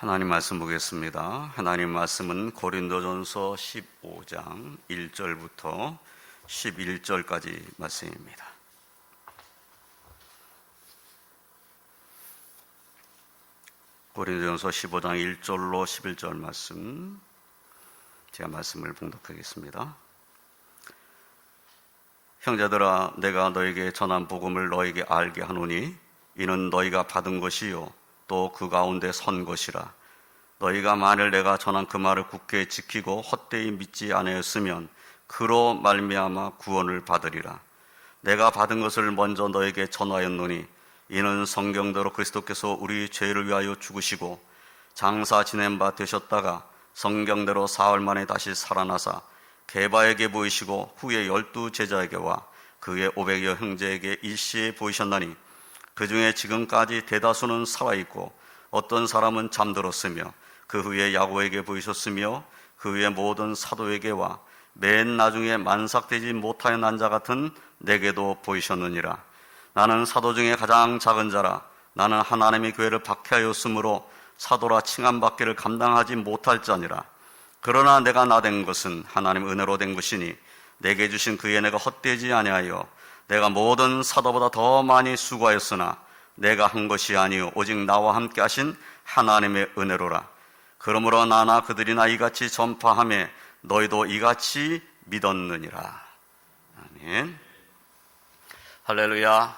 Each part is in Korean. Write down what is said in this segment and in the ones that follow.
하나님 말씀 보겠습니다. 하나님 말씀은 고린도전서 15장 1절부터 11절까지 말씀입니다. 고린도전서 15장 1절로 11절 말씀 제가 말씀을 봉독하겠습니다. 형제들아 내가 너에게 전한 복음을 너에게 알게 하노니 이는 너희가 받은 것이요 또 그 가운데 선 것이라. 너희가 만일 내가 전한 그 말을 굳게 지키고 헛되이 믿지 아니었으면 그로 말미암아 구원을 받으리라. 내가 받은 것을 먼저 너에게 전하였노니 이는 성경대로 그리스도께서 우리 죄를 위하여 죽으시고 장사 지낸 바 되셨다가 성경대로 사흘 만에 다시 살아나사 개바에게 보이시고 후에 열두 제자에게와 그의 오백여 형제에게 일시에 보이셨나니 그 중에 지금까지 대다수는 살아있고 어떤 사람은 잠들었으며 그 후에 야고에게 보이셨으며 그 후에 모든 사도에게와 맨 나중에 만삭되지 못하여 난 자 같은 내게도 보이셨느니라. 나는 사도 중에 가장 작은 자라. 나는 하나님의 교회를 박해하였으므로 사도라 칭함받기를 감당하지 못할 자니라. 그러나 내가 나 된 것은 하나님 은혜로 된 것이니 내게 주신 그의 은혜가 헛되지 아니하여 내가 모든 사도보다 더 많이 수고하였으나 내가 한 것이 아니요. 오직 나와 함께 하신 하나님의 은혜로라. 그러므로 나나 그들이나 이같이 전파함에 너희도 이같이 믿었느니라. 아멘. 할렐루야.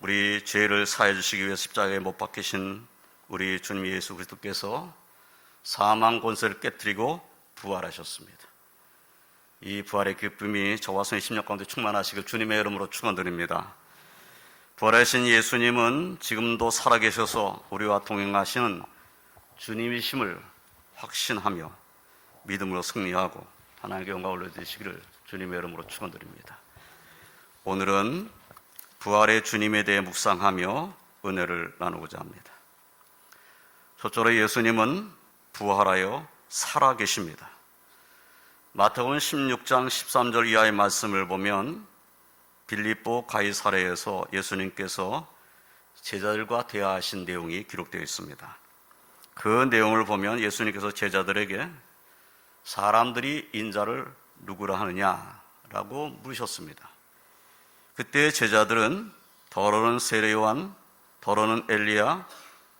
우리 죄를 사해 주시기 위해 십자가에 못 박히신 우리 주님 예수 그리스도께서 사망 권세를 깨뜨리고 부활하셨습니다. 이 부활의 기쁨이 저와 성의 심령 가운데 충만하시길 주님의 이름으로 축원드립니다. 부활하신 예수님은 지금도 살아계셔서 우리와 동행하시는 주님이심을 확신하며 믿음으로 승리하고 하나님께 영광 올려드리시기를 주님의 이름으로 축원드립니다. 오늘은 부활의 주님에 대해 묵상하며 은혜를 나누고자 합니다. 첫째로 예수님은 부활하여 살아 계십니다. 마태복음 16장 13절 이하의 말씀을 보면 빌립보 가이사레에서 예수님께서 제자들과 대화하신 내용이 기록되어 있습니다. 그 내용을 보면 예수님께서 제자들에게 사람들이 인자를 누구라 하느냐라고 물으셨습니다. 그때 제자들은 더러는 세례요한, 더러는 엘리야,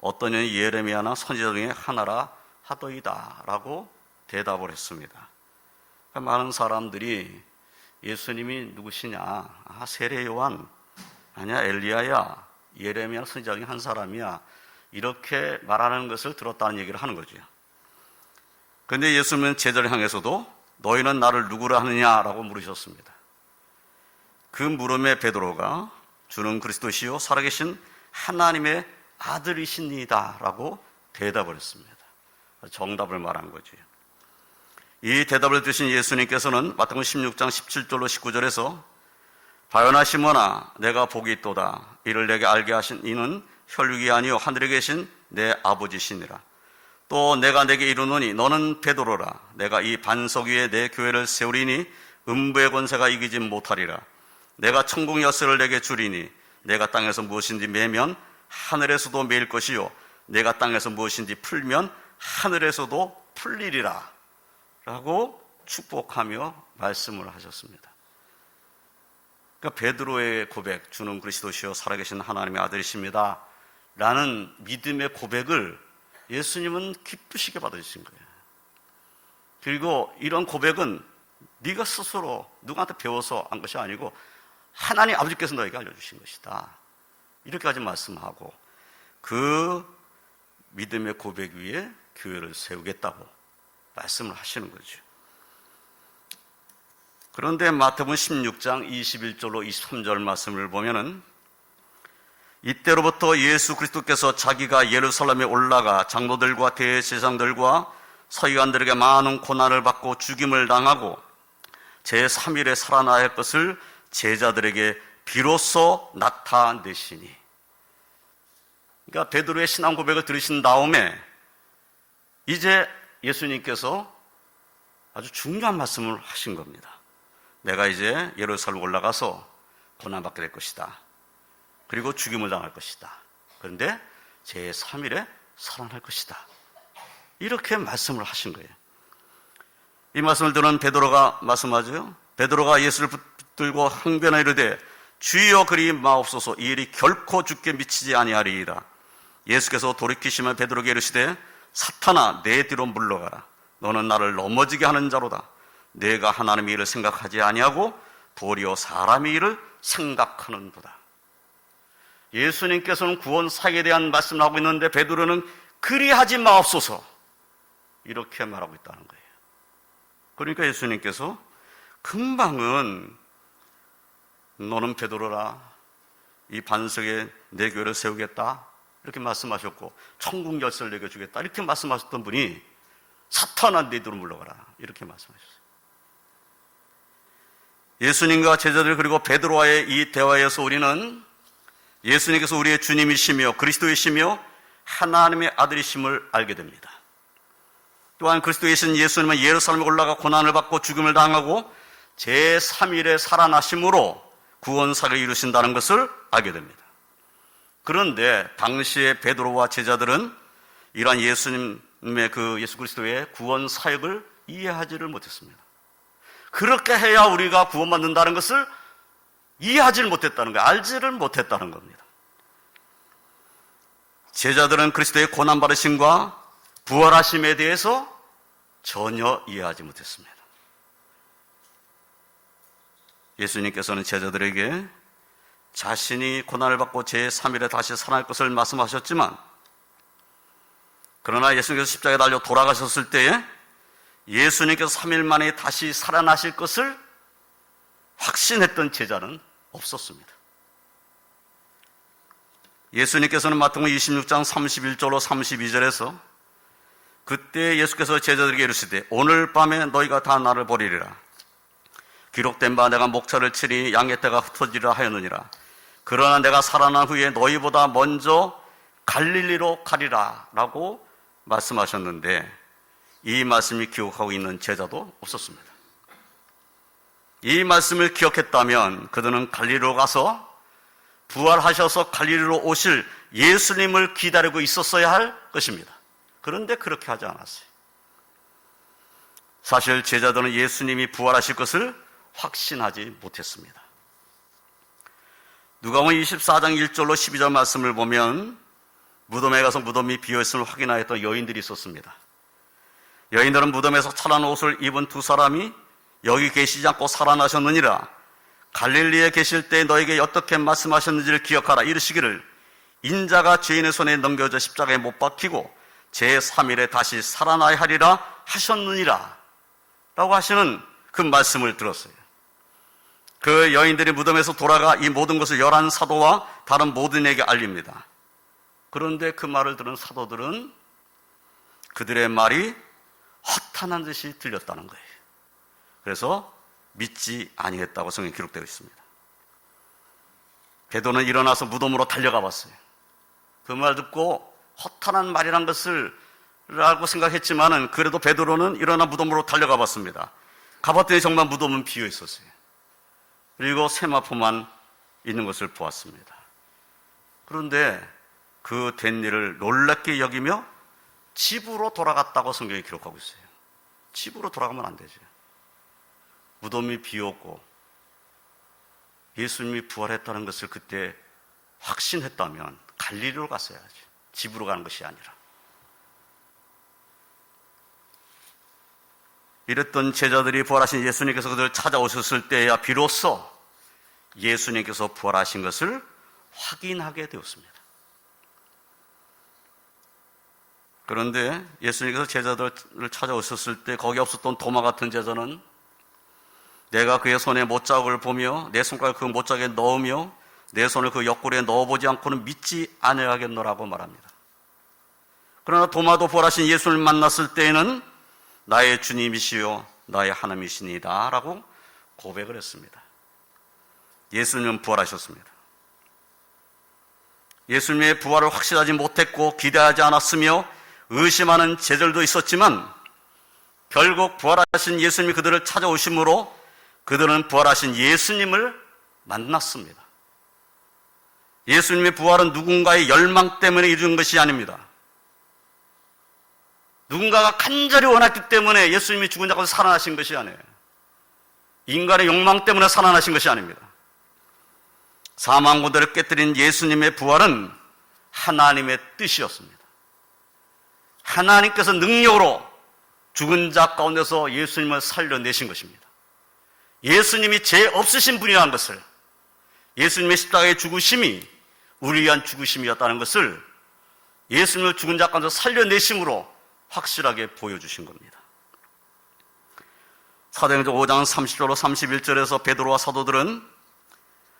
어떤 년이 예레미야나 선지자 중에 하나라 하더이다라고 대답을 했습니다. 그러니까 많은 사람들이 예수님이 누구시냐? 아, 세례 요한 아니야 엘리야야 예레미야 선지자 중에 한 사람이야 이렇게 말하는 것을 들었다는 얘기를 하는 거죠. 그런데 예수님은 제자를 향해서도 너희는 나를 누구라 하느냐라고 물으셨습니다. 그 물음에 베드로가 주는 그리스도시요 살아계신 하나님의 아들이십니다라고 대답을 했습니다. 정답을 말한 거죠. 이 대답을 드신 예수님께서는 마태복음 16장 17절로 19절에서 바요나 시모나 내가 복이 있도다. 이를 내게 알게 하신 이는 혈육이 아니요 하늘에 계신 내 아버지시니라. 또 내가 내게 이르노니 너는 베드로라. 내가 이 반석 위에 내 교회를 세우리니 음부의 권세가 이기지 못하리라. 내가 천국 열쇠를 내게 주리니 내가 땅에서 무엇인지 매면 하늘에서도 매일 것이요 내가 땅에서 무엇인지 풀면 하늘에서도 풀리리라 라고 축복하며 말씀을 하셨습니다. 그러니까 베드로의 고백, 주는 그리스도시요 살아계신 하나님의 아들이십니다. 라는 믿음의 고백을 예수님은 기쁘시게 받으신 거예요. 그리고 이런 고백은 네가 스스로 누구한테 배워서 한 것이 아니고 하나님 아버지께서 너에게 알려주신 것이다. 이렇게까지 말씀하고 그 믿음의 고백 위에 교회를 세우겠다고 말씀을 하시는 거죠. 그런데 마태복음 16장 21절로 23절 말씀을 보면은 이때로부터 예수 그리스도께서 자기가 예루살렘에 올라가 장로들과 대제사장들과 서기관들에게 많은 고난을 받고 죽임을 당하고 제3일에 살아나야 할 것을 제자들에게 비로소 나타내시니 그러니까 베드로의 신앙 고백을 들으신 다음에 이제 예수님께서 아주 중요한 말씀을 하신 겁니다. 내가 이제 예루살렘 올라가서 고난받게 될 것이다. 그리고 죽임을 당할 것이다. 그런데 제3일에 살아날 것이다. 이렇게 말씀을 하신 거예요. 이 말씀을 들은 베드로가 말씀하죠. 베드로가 예수를 붙들고 항변하 이르되 주여 그리 마옵소서 이 일이 결코 죽게 미치지 아니하리이다. 예수께서 돌이키시면 베드로에게 이르시되 사탄아 내 뒤로 물러가라. 너는 나를 넘어지게 하는 자로다. 내가 하나님의 일을 생각하지 아니하고 도리어 사람의 일을 생각하는도다. 예수님께서는 구원 사역에 대한 말씀을 하고 있는데 베드로는 그리하지 마옵소서 이렇게 말하고 있다는 거예요. 그러니까 예수님께서 금방은 너는 베드로라 이 반석에 내 교회를 세우겠다 이렇게 말씀하셨고 천국 열쇠를 내게 주겠다 이렇게 말씀하셨던 분이 사탄아 내 뒤로 물러가라 이렇게 말씀하셨어요. 예수님과 제자들 그리고 베드로와의 이 대화에서 우리는 예수님께서 우리의 주님이시며 그리스도이시며 하나님의 아들이심을 알게 됩니다. 또한 그리스도이신 예수님은 예루살렘에 올라가 고난을 받고 죽음을 당하고 제3일에 살아나심으로 구원사를 이루신다는 것을 알게 됩니다. 그런데 당시에 베드로와 제자들은 이러한 예수님의 그 예수 그리스도의 구원 사역을 이해하지를 못했습니다. 그렇게 해야 우리가 구원받는다는 것을 이해하지를 못했다는 거예요. 알지를 못했다는 겁니다. 제자들은 그리스도의 고난받으심과 부활하심에 대해서 전혀 이해하지 못했습니다. 예수님께서는 제자들에게 자신이 고난을 받고 제3일에 다시 살아날 것을 말씀하셨지만 그러나 예수님께서 십자가에 달려 돌아가셨을 때에 예수님께서 3일 만에 다시 살아나실 것을 확신했던 제자는 없었습니다. 예수님께서는 마태복음 26장 31절로 32절에서 그때 예수께서 제자들에게 이르시되 오늘 밤에 너희가 다 나를 버리리라. 기록된 바 내가 목차를 치니 양의 때가 흩어지리라 하였느니라. 그러나 내가 살아난 후에 너희보다 먼저 갈릴리로 가리라 라고 말씀하셨는데 이 말씀을 기억하고 있는 제자도 없었습니다. 이 말씀을 기억했다면 그들은 갈릴리로 가서 부활하셔서 갈릴리로 오실 예수님을 기다리고 있었어야 할 것입니다. 그런데 그렇게 하지 않았어요. 사실 제자들은 예수님이 부활하실 것을 확신하지 못했습니다. 누가복음 24장 1절로 12절 말씀을 보면 무덤에 가서 무덤이 비어있음을 확인하였던 여인들이 있었습니다. 여인들은 무덤에서 차란 옷을 입은 두 사람이 여기 계시지 않고 살아나셨느니라. 갈릴리에 계실 때 너에게 어떻게 말씀하셨는지를 기억하라. 이르시기를 인자가 죄인의 손에 넘겨져 십자가에 못 박히고 제3일에 다시 살아나야 하리라 하셨느니라. 라고 하시는 그 말씀을 들었어요. 그 여인들이 무덤에서 돌아가 이 모든 것을 열한 사도와 다른 모든에게 알립니다. 그런데 그 말을 들은 사도들은 그들의 말이 허탄한 듯이 들렸다는 거예요. 그래서 믿지 아니했다고 성경에 기록되어 있습니다. 베드로는 일어나서 무덤으로 달려가 봤어요. 그 말 듣고 허탄한 말이란 것을 라고 생각했지만은 그래도 베드로는 일어나 무덤으로 달려가 봤습니다. 가봤더니 정말 무덤은 비어 있었어요. 그리고 세마포만 있는 것을 보았습니다. 그런데 그 된 일을 놀랍게 여기며 집으로 돌아갔다고 성경이 기록하고 있어요. 집으로 돌아가면 안 되죠. 무덤이 비었고 예수님이 부활했다는 것을 그때 확신했다면 갈리로 갔어야지. 집으로 가는 것이 아니라. 이랬던 제자들이 부활하신 예수님께서 그들을 찾아오셨을 때야 비로소 예수님께서 부활하신 것을 확인하게 되었습니다. 그런데 예수님께서 제자들을 찾아오셨을 때 거기 없었던 도마 같은 제자는 내가 그의 손에 못자국을 보며 내 손가락을 그 못자국에 넣으며 내 손을 그 옆구리에 넣어보지 않고는 믿지 아니하겠노라고 말합니다. 그러나 도마도 부활하신 예수를 만났을 때에는 나의 주님이시요 나의 하나님이시니다 라고 고백을 했습니다. 예수님은 부활하셨습니다. 예수님의 부활을 확실하지 못했고 기대하지 않았으며 의심하는 제들도 있었지만 결국 부활하신 예수님이 그들을 찾아오심으로 그들은 부활하신 예수님을 만났습니다. 예수님의 부활은 누군가의 열망 때문에 이루어진 것이 아닙니다. 누군가가 간절히 원했기 때문에 예수님이 죽은 자 가운데 살아나신 것이 아니에요. 인간의 욕망 때문에 살아나신 것이 아닙니다. 사망 고대를 깨뜨린 예수님의 부활은 하나님의 뜻이었습니다. 하나님께서 능력으로 죽은 자 가운데서 예수님을 살려내신 것입니다. 예수님이 죄 없으신 분이라는 것을 예수님의 십자가의 죽으심이 우리 위한 죽으심이었다는 것을 예수님을 죽은 자 가운데서 살려내심으로 확실하게 보여주신 겁니다. 사도행전 5장 30절로 31절에서 베드로와 사도들은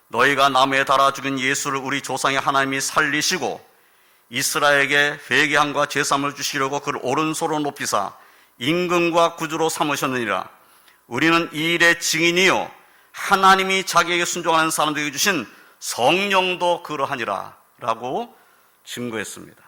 너희가 나무에 달아 죽인 예수를 우리 조상의 하나님이 살리시고 이스라엘에게 회개함과 제삼을 주시려고 그를 오른손으로 높이사 임금과 구주로 삼으셨느니라. 우리는 이 일의 증인이요 하나님이 자기에게 순종하는 사람들에게 주신 성령도 그러하니라 라고 증거했습니다.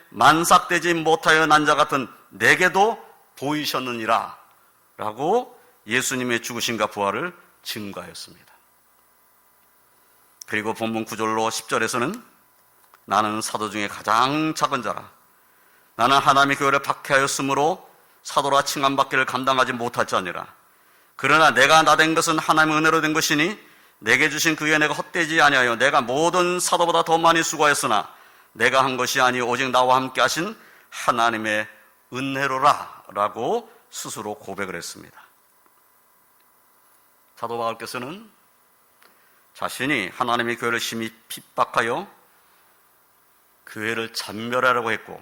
만삭되지 못하여 난 자 같은 내게도 보이셨느니라 라고 예수님의 죽으심과 부활을 증가했습니다. 그리고 본문 9절로 10절에서는 나는 사도 중에 가장 작은 자라. 나는 하나님의 교회를 박해하였으므로 사도라 칭함받기를 감당하지 못할 자니라. 그러나 내가 나 된 것은 하나님의 은혜로 된 것이니 내게 주신 그에 내가 헛되지 아니하여 내가 모든 사도보다 더 많이 수고하였으나 내가 한 것이 아니 오직 나와 함께 하신 하나님의 은혜로라 라고 스스로 고백을 했습니다. 사도 바울께서는 자신이 하나님의 교회를 심히 핍박하여 교회를 잔멸하려고 했고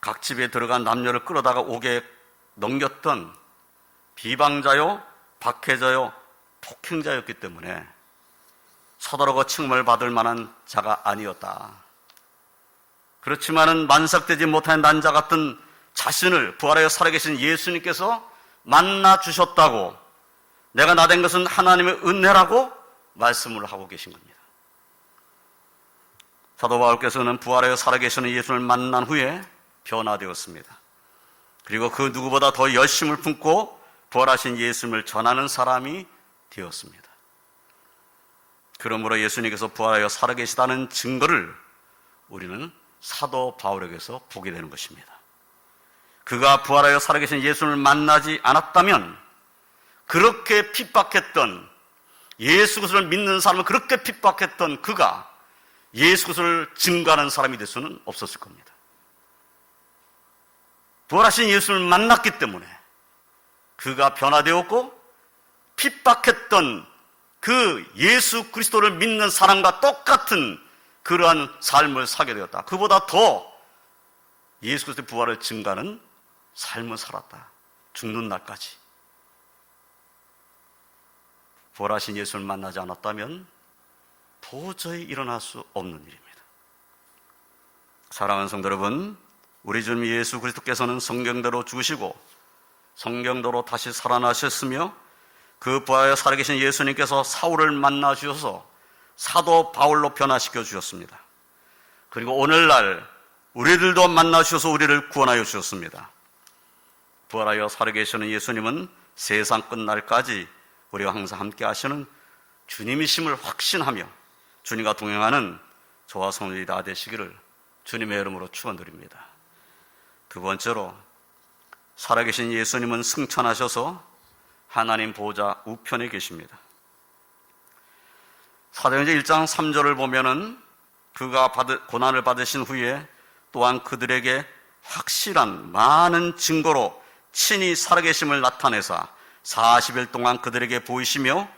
각 집에 들어간 남녀를 끌어다가 옥에 넘겼던 비방자요, 박해자요, 폭행자였기 때문에 사도라고 칭을 받을 만한 자가 아니었다. 그렇지만은 만삭되지 못한 난자 같은 자신을 부활하여 살아계신 예수님께서 만나 주셨다고 내가 나 된 것은 하나님의 은혜라고 말씀을 하고 계신 겁니다. 사도 바울께서는 부활하여 살아계시는 예수를 만난 후에 변화되었습니다. 그리고 그 누구보다 더 열심을 품고 부활하신 예수님을 전하는 사람이 되었습니다. 그러므로 예수님께서 부활하여 살아계시다는 증거를 우리는 사도 바울에게서 보게 되는 것입니다. 그가 부활하여 살아계신 예수를 만나지 않았다면 그렇게 핍박했던 예수 그리스도를 믿는 사람을 그렇게 핍박했던 그가 예수 그리스도를 증거하는 사람이 될 수는 없었을 겁니다. 부활하신 예수를 만났기 때문에 그가 변화되었고 핍박했던 그 예수 그리스도를 믿는 사람과 똑같은 그러한 삶을 살게 되었다. 그보다 더 예수 그리스도의 부활을 증가하는 삶을 살았다. 죽는 날까지. 부활하신 예수를 만나지 않았다면 도저히 일어날 수 없는 일입니다. 사랑하는 성도 여러분, 우리 주님 예수 그리스도께서는 성경대로 죽으시고 성경대로 다시 살아나셨으며 그 부하여 살아계신 예수님께서 사울을 만나 주셔서 사도 바울로 변화시켜 주셨습니다. 그리고 오늘날 우리들도 만나 주셔서 우리를 구원하여 주셨습니다. 부활하여 살아계시는 예수님은 세상 끝날까지 우리와 항상 함께 하시는 주님이심을 확신하며 주님과 동행하는 저와 성도들이 다 되시기를 주님의 이름으로 축원드립니다. 두 번째로 살아계신 예수님은 승천하셔서 하나님 보호자 우편에 계십니다. 사도행전 1장 3절을 보면은 그가 받 고난을 받으신 후에 또한 그들에게 확실한 많은 증거로 친히 살아계심을 나타내사 40일 동안 그들에게 보이시며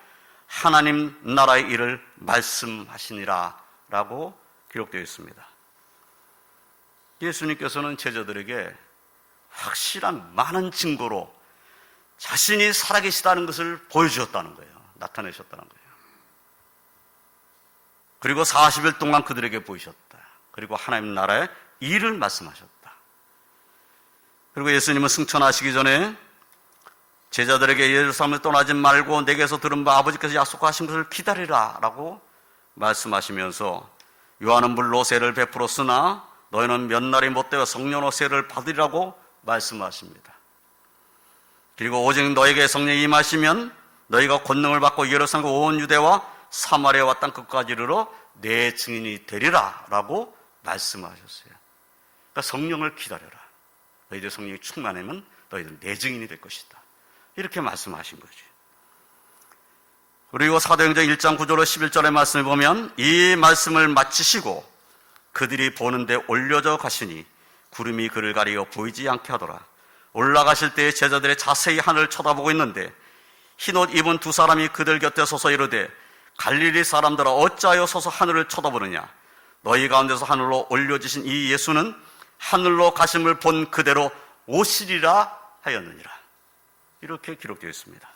하나님 나라의 일을 말씀하시니라 라고 기록되어 있습니다. 예수님께서는 제자들에게 확실한 많은 증거로 자신이 살아계시다는 것을 보여주셨다는 거예요. 나타내셨다는 거예요. 그리고 40일 동안 그들에게 보이셨다. 그리고 하나님 나라의 일을 말씀하셨다. 그리고 예수님은 승천하시기 전에 제자들에게 예루살렘을 떠나지 말고 내게서 들은 바 아버지께서 약속하신 것을 기다리라 라고 말씀하시면서 요한은 물로 세를 베풀었으나 너희는 몇 날이 못되어 성령의 세를 받으리라고 말씀하십니다. 그리고 오직 너에게 성령이 임하시면 너희가 권능을 받고 예루살렘 온 유대와 사마리아와 땅 끝까지 이르러 내 증인이 되리라 라고 말씀하셨어요. 그러니까 성령을 기다려라. 너희들 성령이 충만하면 너희들 내 증인이 될 것이다. 이렇게 말씀하신 거죠. 그리고 사도행전 1장 9절로 11절의 말씀을 보면 이 말씀을 마치시고 그들이 보는데 올려져 가시니 구름이 그를 가리어 보이지 않게 하더라. 올라가실 때 제자들의 자세히 하늘을 쳐다보고 있는데 흰옷 입은 두 사람이 그들 곁에 서서 이르되 갈릴리 사람들아 어찌하여 서서 하늘을 쳐다보느냐? 너희 가운데서 하늘로 올려지신 이 예수는 하늘로 가심을 본 그대로 오시리라 하였느니라. 이렇게 기록되어 있습니다.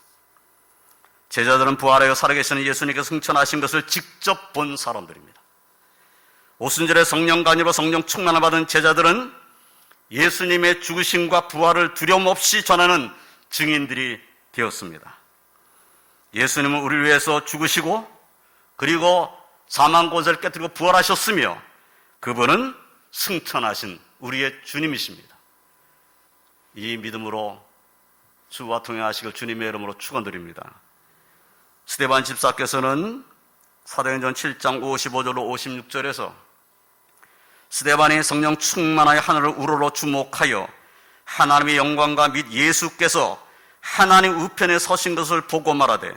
제자들은 부활하여 살아계시는 예수님께서 승천하신 것을 직접 본 사람들입니다. 오순절에 성령 간이로 성령 충만을 받은 제자들은 예수님의 죽으심과 부활을 두려움 없이 전하는 증인들이 되었습니다. 예수님은 우리를 위해서 죽으시고 그리고 사망 권세를 깨뜨리고 부활하셨으며 그분은 승천하신 우리의 주님이십니다. 이 믿음으로 주와 동행하시길 주님의 이름으로 축원드립니다. 스테반 집사께서는 사도행전 7장 55절로 56절에서 스데반이 성령 충만하여 하늘을 우러러 주목하여 하나님의 영광과 및 예수께서 하나님 우편에 서신 것을 보고 말하되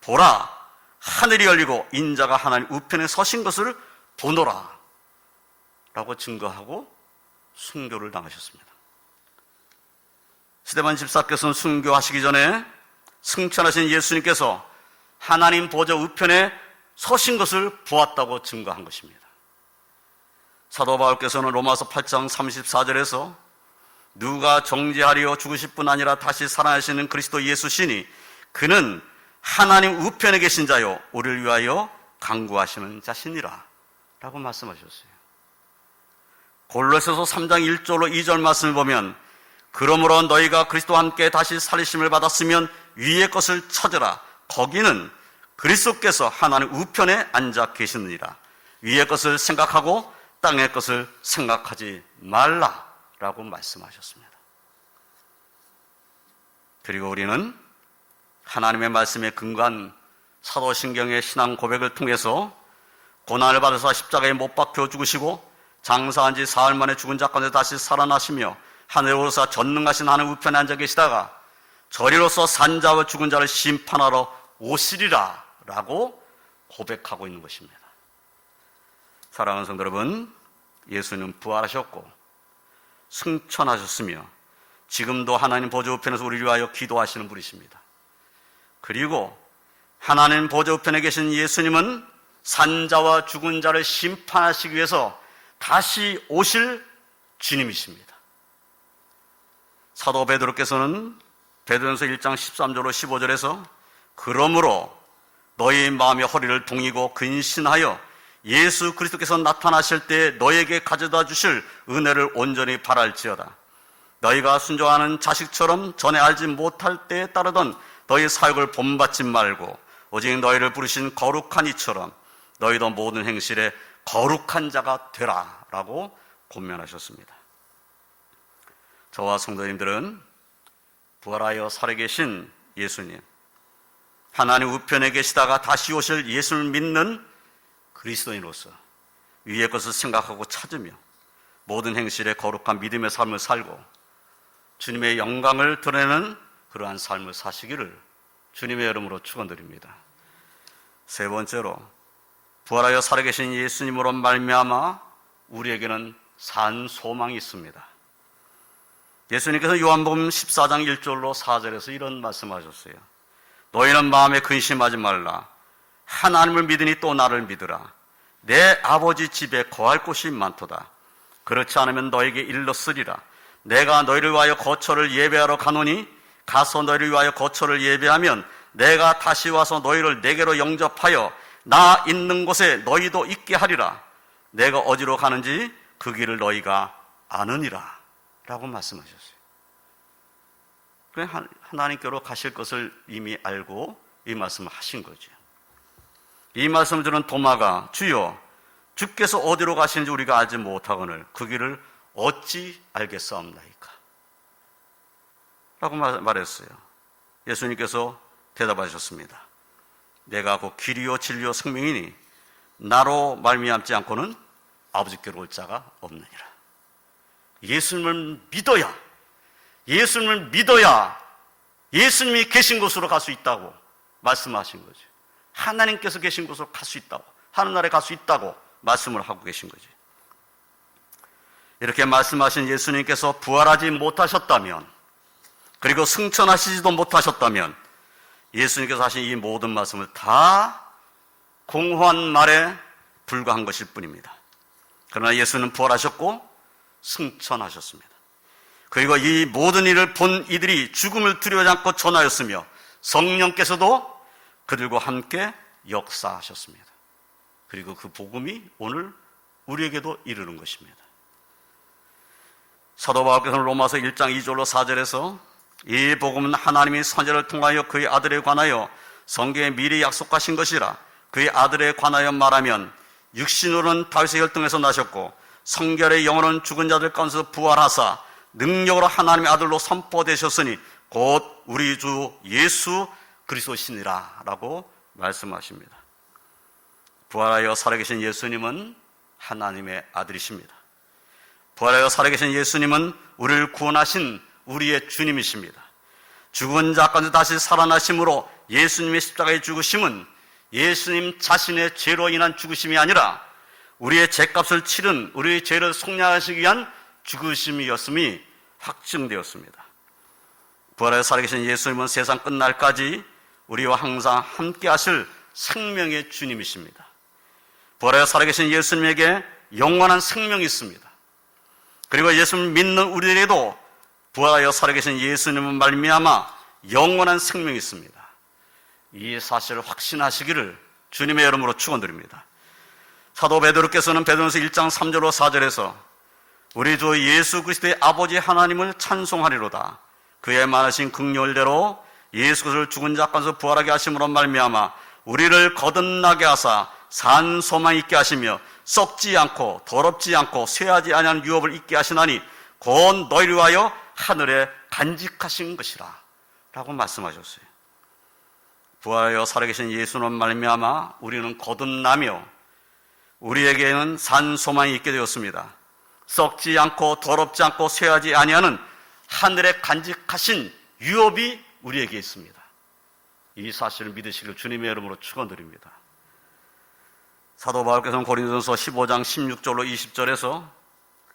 보라 하늘이 열리고 인자가 하나님 우편에 서신 것을 보노라 라고 증거하고 순교를 당하셨습니다. 스데반 집사께서는 순교하시기 전에 승천하신 예수님께서 하나님 보좌 우편에 서신 것을 보았다고 증거한 것입니다. 사도 바울께서는 로마서 8장 34절에서 누가 정죄하리요 죽으실 뿐 아니라 다시 살아나시는 그리스도 예수시니 그는 하나님 우편에 계신 자요 우리를 위하여 강구하시는 자신이라 라고 말씀하셨어요. 골로새서 3장 1절로 2절 말씀을 보면 그러므로 너희가 그리스도와 함께 다시 살리심을 받았으면 위의 것을 찾으라 거기는 그리스도께서 하나님 우편에 앉아 계시느니라 위의 것을 생각하고 땅의 것을 생각하지 말라라고 말씀하셨습니다. 그리고 우리는 하나님의 말씀에 근거한 사도신경의 신앙 고백을 통해서 고난을 받아서 십자가에 못 박혀 죽으시고 장사한 지 사흘 만에 죽은 자 가운데 다시 살아나시며 하늘로서 전능하신 하늘 우편에 앉아 계시다가 저리로서 산자와 죽은 자를 심판하러 오시리라 라고 고백하고 있는 것입니다. 사랑하는 성도 여러분, 예수는 부활하셨고 승천하셨으며 지금도 하나님 보좌 우편에서 우리를 위하여 기도하시는 분이십니다. 그리고 하나님 보좌 우편에 계신 예수님은 산자와 죽은 자를 심판하시기 위해서 다시 오실 주님이십니다. 사도 베드로께서는 베드로전서 1장 13절로 15절에서 그러므로 너희 마음의 허리를 동이고 근신하여 예수 그리스도께서 나타나실 때 너에게 가져다 주실 은혜를 온전히 바랄지어다. 너희가 순종하는 자식처럼 전에 알지 못할 때에 따르던 너희 사역을 본받지 말고 오직 너희를 부르신 거룩한 이처럼 너희도 모든 행실에 거룩한 자가 되라 라고 권면하셨습니다. 저와 성도님들은 부활하여 살아계신 예수님, 하나님 우편에 계시다가 다시 오실 예수를 믿는 그리스도인으로서 위의 것을 생각하고 찾으며 모든 행실에 거룩한 믿음의 삶을 살고 주님의 영광을 드러내는 그러한 삶을 사시기를 주님의 이름으로 축원드립니다. 세 번째로 부활하여 살아계신 예수님으로 말미암아 우리에게는 산 소망이 있습니다. 예수님께서 요한복음 14장 1절로 4절에서 이런 말씀하셨어요. 너희는 마음에 근심하지 말라. 하나님을 믿으니 또 나를 믿으라. 내 아버지 집에 거할 곳이 많도다. 그렇지 않으면 너에게 일렀으리라. 내가 너희를 위하여 거처를 예배하러 가노니 가서 너희를 위하여 거처를 예배하면 내가 다시 와서 너희를 내게로 영접하여 나 있는 곳에 너희도 있게 하리라. 내가 어디로 가는지 그 길을 너희가 아느니라. 라고 말씀하셨어요. 그래 하- 하나님께로 가실 것을 이미 알고 이 말씀을 하신 거죠. 이 말씀을 들은 도마가 주여 주께서 어디로 가시는지 우리가 알지 못하거늘 그 길을 어찌 알겠사옵나이까? 라고 말- 말했어요. 예수님께서 대답하셨습니다. 내가 곧 길이요 진리요 생명이니 나로 말미암지 않고는 아버지께로 올 자가 없느니라. 예수님을 믿어야 예수님을 믿어야 예수님이 계신 곳으로 갈 수 있다고 말씀하신 거죠. 하나님께서 계신 곳으로 갈 수 있다고 하늘나라에 갈 수 있다고 말씀을 하고 계신 거지. 이렇게 말씀하신 예수님께서 부활하지 못하셨다면 그리고 승천하시지도 못하셨다면 예수님께서 하신 이 모든 말씀을 다 공허한 말에 불과한 것일 뿐입니다. 그러나 예수는 부활하셨고 승천하셨습니다. 그리고 이 모든 일을 본 이들이 죽음을 두려워하지 않고 전하였으며 성령께서도 그들과 함께 역사하셨습니다. 그리고 그 복음이 오늘 우리에게도 이르는 것입니다. 사도 바울께서는 로마서 1장 2절로 4절에서 이 복음은 하나님이 선제를 통하여 그의 아들에 관하여 성경에 미리 약속하신 것이라 그의 아들에 관하여 말하면 육신으로는 다윗의 혈통에서 나셨고 성결의 영혼은 죽은 자들 가운데서 부활하사 능력으로 하나님의 아들로 선포되셨으니 곧 우리 주 예수 그리스도시니라 라고 말씀하십니다. 부활하여 살아계신 예수님은 하나님의 아들이십니다. 부활하여 살아계신 예수님은 우리를 구원하신 우리의 주님이십니다. 죽은 자 가운데 다시 살아나심으로 예수님의 십자가의 죽으심은 예수님 자신의 죄로 인한 죽으심이 아니라 우리의 죄값을 치른 우리의 죄를 속량하시기 위한 죽으심이었음이 확증되었습니다. 부활하여 살아계신 예수님은 세상 끝날까지 우리와 항상 함께 하실 생명의 주님이십니다. 부활하여 살아계신 예수님에게 영원한 생명이 있습니다. 그리고 예수님 믿는 우리에게도 부활하여 살아계신 예수님은 말미암아 영원한 생명이 있습니다. 이 사실을 확신하시기를 주님의 이름으로 축원드립니다. 사도 베드로께서는 베드로서 1장 3절로 4절에서 우리 주 예수 그리스도의 아버지 하나님을 찬송하리로다. 그의 많으신 극렬대로 예수 그리스도를 죽은 자 가운데서 부활하게 하심으로 말미암아 우리를 거듭나게 하사 산 소망 있게 하시며 썩지 않고 더럽지 않고 쇠하지 아니한 유업을 있게 하시나니 곧 너희를 위하여 하늘에 간직하신 것이라 라고 말씀하셨어요. 부활하여 살아계신 예수는 말미암아 우리는 거듭나며 우리에게는 산 소망이 있게 되었습니다. 썩지 않고 더럽지 않고 쇠하지 아니하는 하늘에 간직하신 유업이 우리에게 있습니다. 이 사실을 믿으시길 주님의 이름으로 축원드립니다. 사도 바울께서는 고린도전서 15장 16절로 20절에서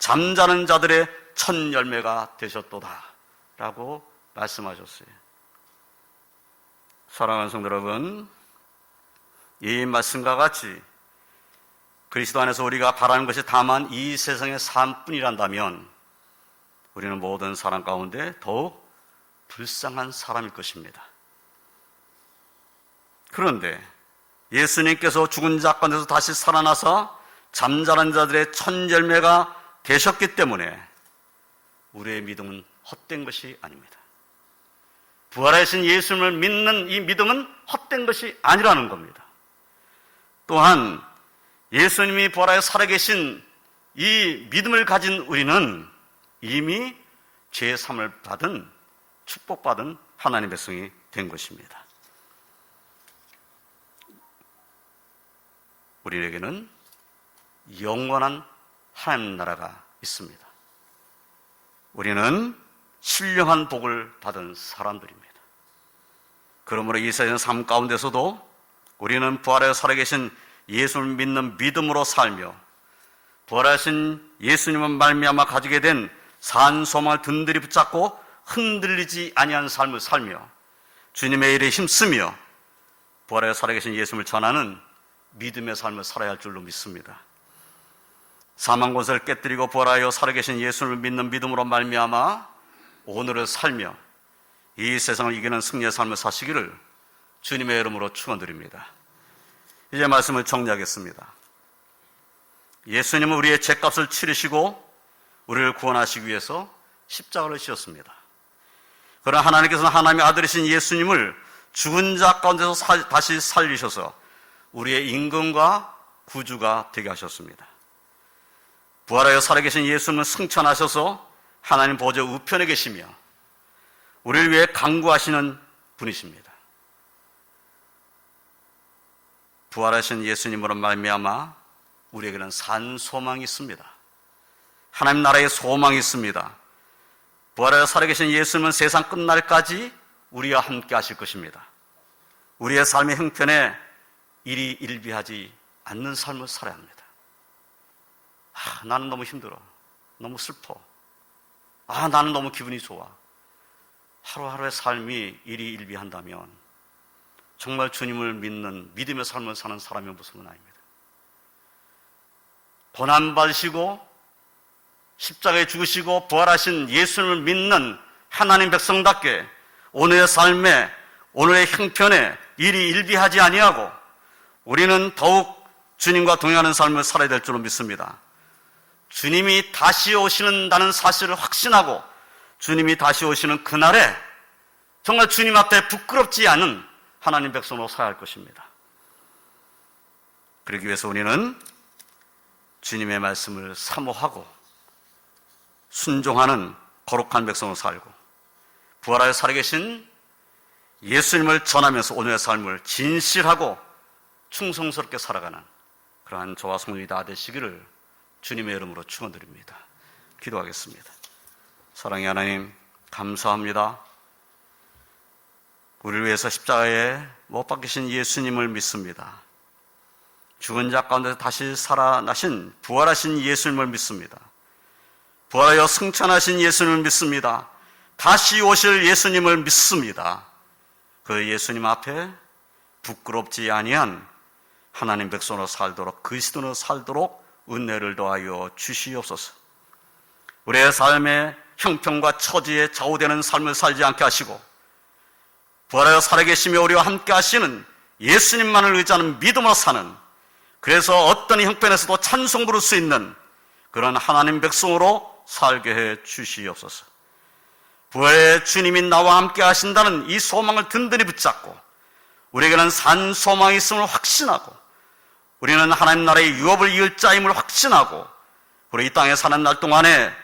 잠자는 자들의 첫 열매가 되셨도다. 라고 말씀하셨어요. 사랑하는 성도 여러분, 이 말씀과 같이 그리스도 안에서 우리가 바라는 것이 다만 이 세상의 삶뿐이란다면 우리는 모든 사람 가운데 더욱 불쌍한 사람일 것입니다. 그런데 예수님께서 죽은 자 가운데서 다시 살아나서 잠자는 자들의 첫 열매가 되셨기 때문에 우리의 믿음은 헛된 것이 아닙니다. 부활하신 예수님을 믿는 이 믿음은 헛된 것이 아니라는 겁니다. 또한 예수님이 부활하여 살아계신 이 믿음을 가진 우리는 이미 죄 삼을 받은 축복받은 하나님의 백성이 된 것입니다. 우리에게는 영원한 하나님 나라가 있습니다. 우리는 신령한 복을 받은 사람들입니다. 그러므로 이 세상 삶 가운데서도 우리는 부활하여 살아계신 예수를 믿는 믿음으로 살며 부활하신 예수님은 말미암아 가지게 된 산 소망을 든든히 붙잡고 흔들리지 아니한 삶을 살며 주님의 일에 힘쓰며 부활하여 살아계신 예수님을 전하는 믿음의 삶을 살아야 할 줄로 믿습니다. 사망 권세를 깨뜨리고 부활하여 살아계신 예수를 믿는 믿음으로 말미암아 오늘을 살며 이 세상을 이기는 승리의 삶을 사시기를 주님의 이름으로 축원드립니다. 이제 말씀을 정리하겠습니다. 예수님은 우리의 죄값을 치르시고 우리를 구원하시기 위해서 십자가를 지었습니다. 그러나 하나님께서는 하나님의 아들이신 예수님을 죽은 자 가운데서 사- 다시 살리셔서 우리의 임금과 구주가 되게 하셨습니다. 부활하여 살아계신 예수님은 승천하셔서 하나님 보좌 우편에 계시며 우리를 위해 강구하시는 분이십니다. 부활하신 예수님으로 말미암아 우리에게는 산 소망이 있습니다. 하나님 나라의 소망이 있습니다. 부활하여 살아계신 예수님은 세상 끝날까지 우리와 함께 하실 것입니다. 우리의 삶의 형편에 일이 일비하지 않는 삶을 살아야 합니다. 아, 나는 너무 힘들어. 너무 슬퍼. 아, 나는 너무 기분이 좋아. 하루하루의 삶이 일이 일비한다면 정말 주님을 믿는 믿음의 삶을 사는 사람의 모습은 아닙니다. 고난 받으시고 십자가에 죽으시고 부활하신 예수님을 믿는 하나님 백성답게 오늘의 삶에 오늘의 형편에 일이 일비하지 아니하고 우리는 더욱 주님과 동행하는 삶을 살아야 될 줄로 믿습니다. 주님이 다시 오시는다는 사실을 확신하고 주님이 다시 오시는 그날에 정말 주님 앞에 부끄럽지 않은 하나님 백성으로 살아야 할 것입니다. 그러기 위해서 우리는 주님의 말씀을 사모하고 순종하는 거룩한 백성으로 살고 부활하여 살아계신 예수님을 전하면서 오늘의 삶을 진실하고 충성스럽게 살아가는 그러한 저와 성도이 다 되시기를 주님의 이름으로 축원드립니다. 기도하겠습니다. 사랑의 하나님 감사합니다. 우리를 위해서 십자가에 못 박히신 예수님을 믿습니다. 죽은 자 가운데 다시 살아나신 부활하신 예수님을 믿습니다. 부활하여 승천하신 예수님을 믿습니다. 다시 오실 예수님을 믿습니다. 그 예수님 앞에 부끄럽지 아니한 하나님 백성으로 살도록 그리스도로 살도록 은혜를 더하여 주시옵소서. 우리의 삶의 형편과 처지에 좌우되는 삶을 살지 않게 하시고 부활하여 살아계시며 우리와 함께 하시는 예수님만을 의지하는 믿음으로 사는 그래서 어떤 형편에서도 찬송 부를 수 있는 그런 하나님 백성으로 살게 해 주시옵소서. 부활의 주님이 나와 함께 하신다는 이 소망을 든든히 붙잡고 우리에게는 산 소망이 있음을 확신하고 우리는 하나님 나라의 유업을 이을 자임을 확신하고 우리 이 땅에 사는 날 동안에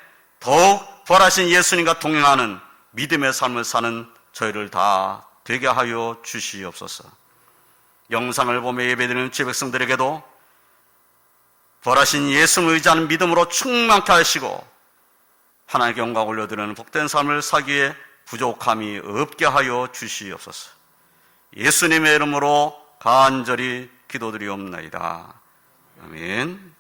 더욱 부활하신 예수님과 동행하는 믿음의 삶을 사는 저희를 다 되게 하여 주시옵소서. 영상을 보며 예배드리는 제 백성들에게도 부활하신 예수를 의지하는 믿음으로 충만케 하시고 하나님께 영광 올려드리는 복된 삶을 사기에 부족함이 없게 하여 주시옵소서. 예수님의 이름으로 간절히 기도드리옵나이다. 아멘.